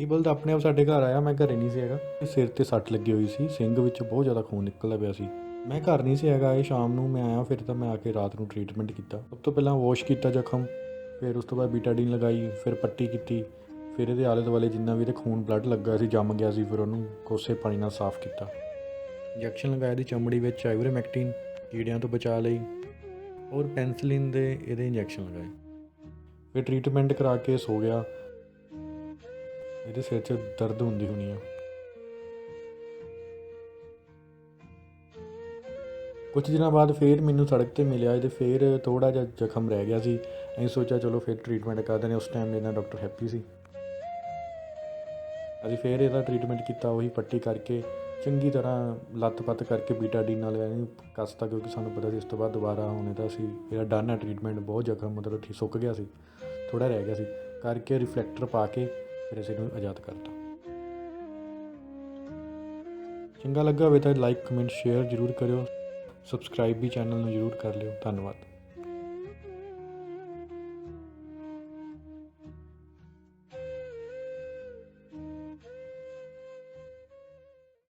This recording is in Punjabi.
ਈਬਲ ਤਾਂ ਆਪਣੇ ਆਪ ਸਾਡੇ ਘਰ ਆਇਆ, ਮੈਂ ਘਰੇ ਨਹੀਂ ਸੀ ਹੈਗਾ। ਸਿਰ ਤੇ ਸੱਟ ਲੱਗੀ ਹੋਈ ਸੀ ਸਿੰਘ ਵਿੱਚ ਬਹੁਤ ਜ਼ਿਆਦਾ ਖੂਨ ਨਿਕਲਦਾ ਪਿਆ ਸੀ। ਮੈਂ ਘਰ ਨਹੀਂ ਸੀ ਹੈਗਾ, ਇਹ ਸ਼ਾਮ ਨੂੰ ਮੈਂ ਆਇਆ, ਫਿਰ ਤਾਂ ਮੈਂ ਆ ਕੇ ਰਾਤ ਨੂੰ ਟ੍ਰੀਟਮੈਂਟ ਕੀਤਾ। ਸਭ ਤੋਂ ਪਹਿਲਾਂ ਵਾਸ਼ ਕੀਤਾ ਜ਼ਖਮ, ਫਿਰ ਉਸ ਤੋਂ ਬਾਅਦ ਬੀਟਾਡੀਨ ਲਗਾਈ, ਫਿਰ ਪੱਟੀ ਕੀਤੀ, ਫਿਰ ਇਹਦੇ ਆਲੇ ਦੁਆਲੇ ਜਿੰਨਾ ਵੀ ਇਹਦੇ ਖੂਨ ਬਲੱਡ ਲੱਗਾ ਸੀ, ਜੰਮ ਗਿਆ ਸੀ, ਫਿਰ ਉਹਨੂੰ ਕੋਸੇ ਪਾਣੀ ਨਾਲ ਸਾਫ਼ ਕੀਤਾ। ਇੰਜੈਕਸ਼ਨ ਲਗਾਇਆ ਦੀ ਚਮੜੀ ਵਿੱਚ ਆਈਵਰਮੈਕਟਿਨ ਕੀੜਿਆਂ ਤੋਂ ਬਚਾ ਲਈ, ਔਰ ਪੈਨਸਲਿਨ ਦੇ ਇਹਦੇ ਇੰਜੈਕਸ਼ਨ ਲਗਾਏ। ਫਿਰ ਟ੍ਰੀਟਮੈਂਟ ਕਰਾ ਕੇ ਸੋ ਗਿਆ। ਇਹਦੇ ਸਿਰ 'ਚ ਦਰਦ ਹੁੰਦੀ ਹੋਣੀ ਆ। ਕੁਝ ਦਿਨਾਂ ਬਾਅਦ ਫੇਰ ਮੈਨੂੰ ਸੜਕ ਤੇ ਮਿਲਿਆ ਇਹਦੇ ਫੇਰ ਥੋੜਾ ਜਿਹਾ ਜ਼ਖਮ ਰਹਿ ਗਿਆ ਸੀ। ਅਸੀਂ ਸੋਚਿਆ ਚਲੋ ਫਿਰ ਟ੍ਰੀਟਮੈਂਟ ਕਰ ਦਿੰਦੇ ਉਸ ਟਾਈਮ ਇਹਨਾਂ ਡਾਕਟਰ ਹੈਪੀ ਸੀ। ਅਸੀਂ ਫੇਰ ਇਹਦਾ ਟ੍ਰੀਟਮੈਂਟ ਕੀਤਾ, ਉਹੀ ਪੱਟੀ ਕਰਕੇ ਚੰਗੀ ਤਰ੍ਹਾਂ ਲੱਤ-ਪੱਤ ਕਰਕੇ ਬੀਟਾਡੀਨ ਨਾਲ ਇਹਨੂੰ ਕੱਸਤਾ ਕਿਉਂਕਿ ਸਾਨੂੰ ਪਤਾ ਸੀ ਇਸ ਤੋਂ ਬਾਅਦ ਦੁਬਾਰਾ ਹੋਣੇ ਤਾਂ ਅਸੀਂ ਇਹਦਾ ਡਨ ਹੈ ਟ੍ਰੀਟਮੈਂਟ ਬਹੁਤ ਜ਼ਖਮ ਮਤਲਬ ਠੀਕ ਸੁੱਕ ਗਿਆ ਸੀ। ਥੋੜਾ ਰਹਿ ਗਿਆ ਸੀ। ਕਰਕੇ ਰਿਫਲੈਕਟਰ ਪਾ ਕੇ ਫਿਰ ਅਸੀਂ ਇਹਨੂੰ ਆਜ਼ਾਦ ਕਰਤਾ ਚੰਗਾ ਲੱਗਾ ਹੋਵੇ ਤਾਂ ਲਾਈਕ ਕਮੈਂਟ ਸ਼ੇਅਰ ਜ਼ਰੂਰ ਕਰਿਓ। ਸਬਸਕ੍ਰਾਈਬ ਵੀ ਚੈਨਲ ਨੂੰ ਜ਼ਰੂਰ ਕਰ ਲਿਓ। ਧੰਨਵਾਦ।